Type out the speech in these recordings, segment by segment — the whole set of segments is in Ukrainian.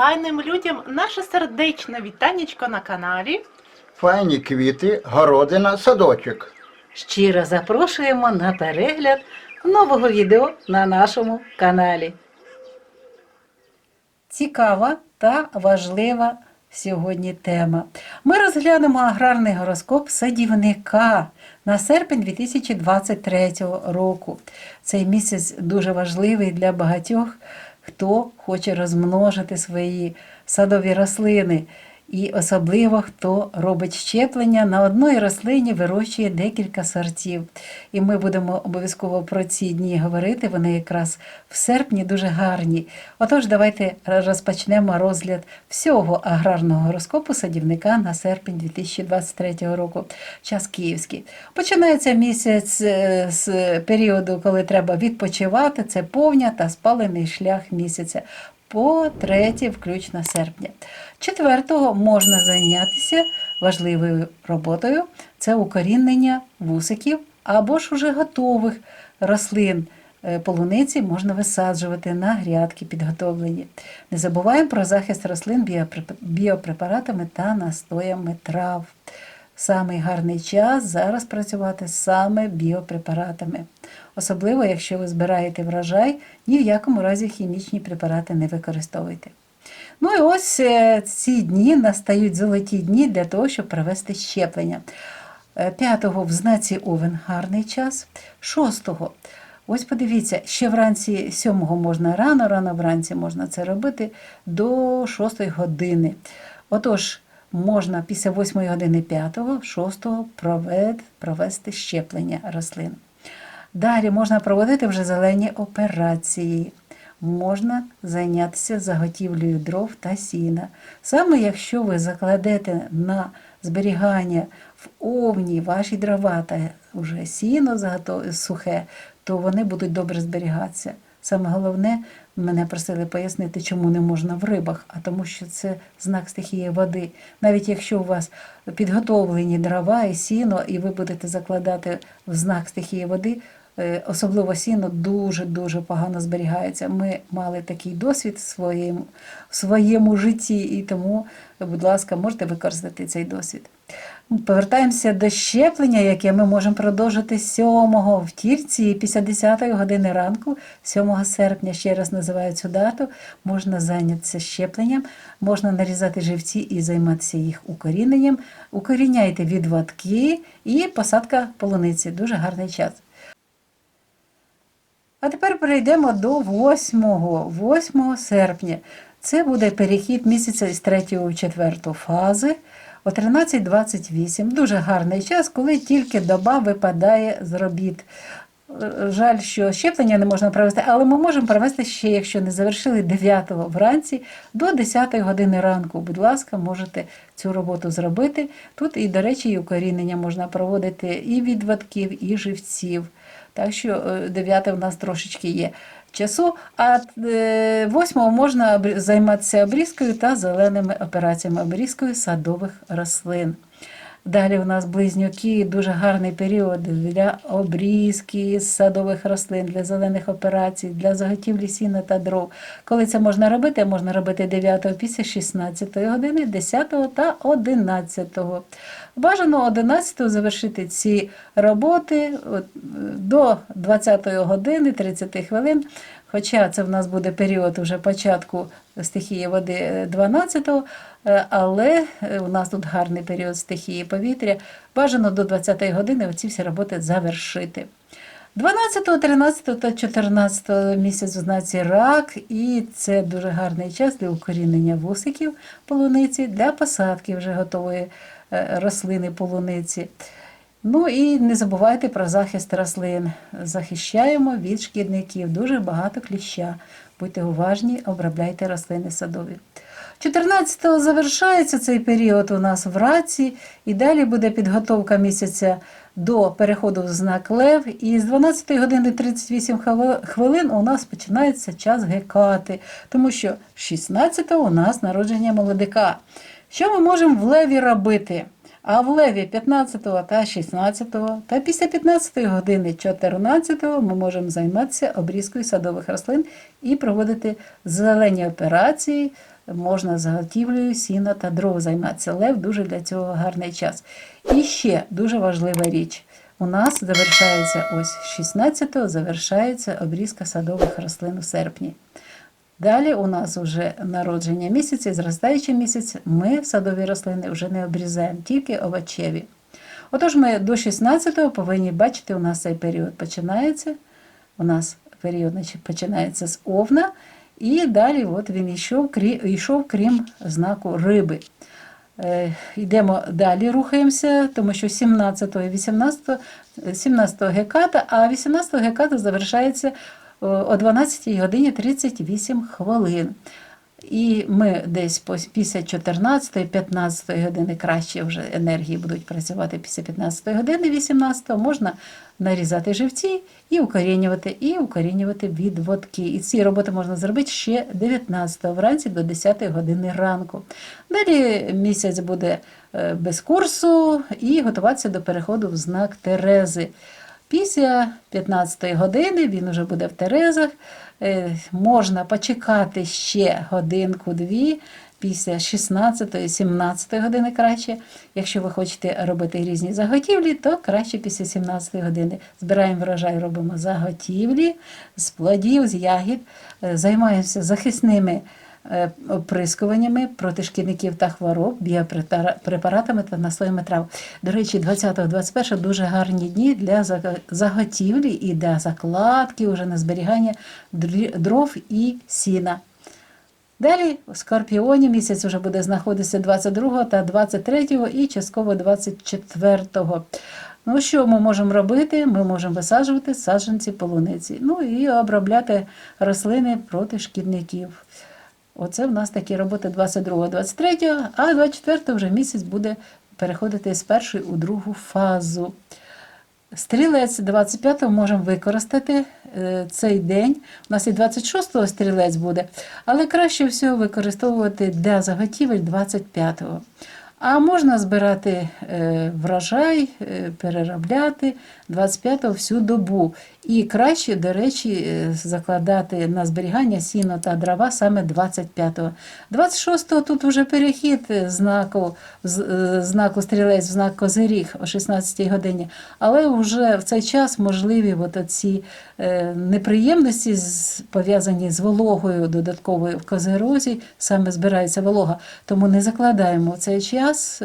файним людям наше сердечне вітанечко на каналі. Файні квіти, городина, садочок. Щиро запрошуємо на перегляд нового відео на нашому каналі. Цікава та важлива сьогодні тема. Ми розглянемо аграрний гороскоп садівника на серпень 2023 року. Цей місяць дуже важливий для багатьох, хто хоче розмножити свої садові рослини. І особливо хто робить щеплення на одній рослині вирощує декілька сортів. І ми будемо обов'язково про ці дні говорити. Вони якраз в серпні дуже гарні. Отож, давайте розпочнемо розгляд всього аграрного гороскопу садівника на серпень 2023 року. Час київський. Починається місяць е, з періоду, коли треба відпочивати. Це повня та спалений шлях місяця по 3 включно серпня. Четвертого можна зайнятися важливою роботою це укорінення вусиків або ж уже готових рослин. Е, Полуниці можна висаджувати на грядки підготовлені. Не забуваємо про захист рослин біопрепаратами та настоями трав. Самий гарний час зараз працювати саме біопрепаратами. Особливо, якщо ви збираєте врожай, ні в якому разі хімічні препарати не використовуйте. Ну і ось е, ці дні настають золоті дні для того, щоб провести щеплення. Е, П'ятого в знаці Овен гарний час. Шостого. Ось подивіться, ще вранці сьомого можна рано, рано вранці можна це робити до 6-ї години. Отож, можна після 8 години 5, 6 провед, провести щеплення рослин. Далі можна проводити вже зелені операції. Можна зайнятися заготівлею дров та сіна. Саме якщо ви закладете на зберігання в овні ваші дрова та вже сіно сухе, то вони будуть добре зберігатися. Саме головне, мене просили пояснити, чому не можна в рибах, а тому що це знак стихії води. Навіть якщо у вас підготовлені дрова і сіно, і ви будете закладати в знак стихії води, особливо сіно дуже-дуже погано зберігається. Ми мали такий досвід в своєму, в своєму житті, і тому, будь ласка, можете використати цей досвід. Повертаємося до щеплення, яке ми можемо продовжити 7 в тірці після 10 години ранку, 7 серпня, ще раз називаю цю дату, можна зайнятися щепленням, можна нарізати живці і займатися їх укоріненням. Укоріняйте відводки і посадка полуниці. Дуже гарний час. А тепер перейдемо до 8, 8 серпня. Це буде перехід місяця з 3 в 4 фази о 13.28. Дуже гарний час, коли тільки доба випадає з робіт. Жаль, що щеплення не можна провести, але ми можемо провести ще, якщо не завершили 9 вранці до 10 години ранку. Будь ласка, можете цю роботу зробити. Тут і, до речі, і укорінення можна проводити і відводків, і живців. Так що 9 в нас трошечки є часу, а 8 можна займатися обрізкою та зеленими операціями обрізкою садових рослин. Далі у нас близнюки, дуже гарний період для обрізки садових рослин, для зелених операцій, для заготівлі сіна та дров. Коли це можна робити, можна робити 9 після 16 години, 10 та 11. Бажано 11 завершити ці роботи до 20 години 30 хвилин. Хоча це в нас буде період уже початку стихії води е, 12-го, е, але е, у нас тут гарний період стихії повітря. Бажано до 20-ї години оці всі роботи завершити. 12, 13 та 14 місяць у знаці рак, і це дуже гарний час для укорінення вусиків полуниці, для посадки вже готової е, рослини полуниці. Ну і не забувайте про захист рослин. Захищаємо від шкідників. Дуже багато кліща. Будьте уважні, обробляйте рослини садові. 14-го завершається цей період у нас в раці, і далі буде підготовка місяця до переходу в знак Лев. І з 12 години 38 хвилин у нас починається час гекати, тому що 16-го у нас народження молодика. Що ми можемо в леві робити? А в леві 15 та 16 та після 15 години 14 ми можемо займатися обрізкою садових рослин і проводити зелені операції можна заготівлею сіна та дров займатися. Лев дуже для цього гарний час. І ще дуже важлива річ. У нас завершається ось 16-го завершається обрізка садових рослин у серпні. Далі у нас вже народження місяця, і зростаючий місяць, ми садові рослини вже не обрізаємо, тільки овочеві. Отож, ми до 16-го повинні бачити, у нас цей період починається. У нас період значить, починається з овна, і далі от він йшов, йшов крім знаку риби. Е, Йдемо далі, рухаємося, тому що 17 і 18, 17 геката, а 18 геката завершається о 12 годині 38 хвилин. І ми десь після 14-15 години краще вже енергії будуть працювати після 15 години, 18 можна нарізати живці і укорінювати, і укорінювати відводки. І ці роботи можна зробити ще 19 вранці до 10 години ранку. Далі місяць буде е, без курсу і готуватися до переходу в знак Терези. Після 15 години він вже буде в Терезах. Е, Можна почекати ще годинку-дві. Після 16-17 години краще. Якщо ви хочете робити різні заготівлі, то краще після 17 години. Збираємо врожай, робимо заготівлі з плодів, з ягід, Е, займаємося захисними оприскуваннями проти шкідників та хвороб, біопрепаратами та настоями трав. До речі, 20-21 дуже гарні дні для заготівлі і для закладки, уже на зберігання дров і сіна. Далі у Скорпіоні місяць вже буде знаходитися 22 та 23 і частково 24. Ну, що ми можемо робити? Ми можемо висаджувати саджанці полуниці. Ну і обробляти рослини проти шкідників. Оце в нас такі роботи 22 23 а 24 вже місяць буде переходити з першої у другу фазу. Стрілець 25-го можемо використати е, цей день. У нас і 26-го стрілець буде, але краще всього використовувати для заготівель 25-го. А можна збирати е, врожай, е, переробляти 25-го всю добу. І краще, до речі, е, закладати на зберігання сіно та дрова саме 25-го. 26-го тут вже перехід знаку, е, знаку стрілець в знак Козиріг о 16-й годині. Але вже в цей час можливі от ці е, неприємності, пов'язані з вологою додатковою в козирозі, саме збирається волога. Тому не закладаємо в цей час.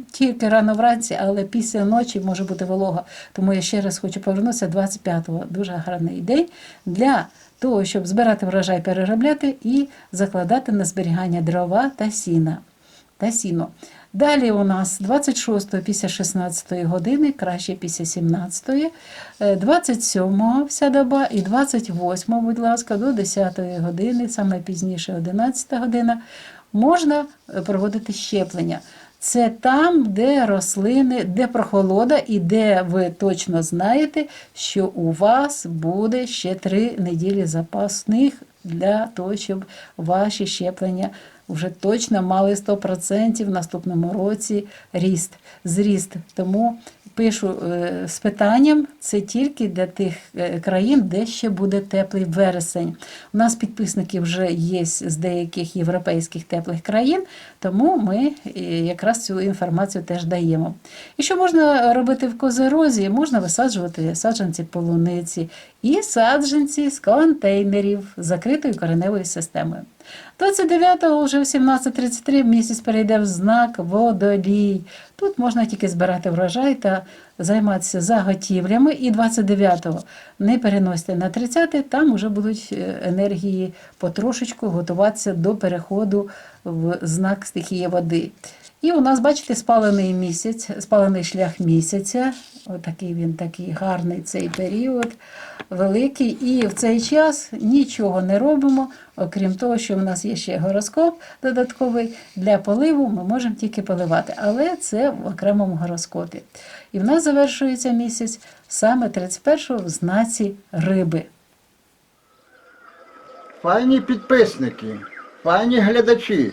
Е, Тільки рано вранці, але після ночі може бути волога. Тому я ще раз хочу повернутися 25-го. Дуже гарний день для того, щоб збирати врожай, переробляти і закладати на зберігання дрова та сіна. Та сіно. Далі у нас 26-го після 16-ї години, краще після 17-ї, е, 27-го вся доба і 28-го, будь ласка, до 10-ї години, саме пізніше 11 година, можна е, проводити щеплення. Це там, де рослини, де прохолода і де ви точно знаєте, що у вас буде ще три неділі запасних для того, щоб ваші щеплення вже точно мали 100% в наступному році ріст, зріст. Тому пишу е, з питанням, це тільки для тих е, країн, де ще буде теплий вересень. У нас підписники вже є з деяких європейських теплих країн, тому ми е, якраз цю інформацію теж даємо. І що можна робити в козерозі? Можна висаджувати саджанці полуниці і саджанці з контейнерів з закритою кореневою системою. 29-го вже в 17.33 місяць перейде в знак водолій. Тут можна тільки збирати врожай та займатися заготівлями. І 29-го не переносите на 30-й, там вже будуть е, енергії потрошечку готуватися до переходу в знак стихії води. І у нас, бачите, спалений місяць, спалений шлях місяця. Отакий він такий гарний цей період, великий. І в цей час нічого не робимо, окрім того, що в нас є ще гороскоп додатковий для поливу, ми можемо тільки поливати, але це в окремому гороскопі. І в нас завершується місяць саме 31-го в знаці риби. Файні підписники, файні глядачі.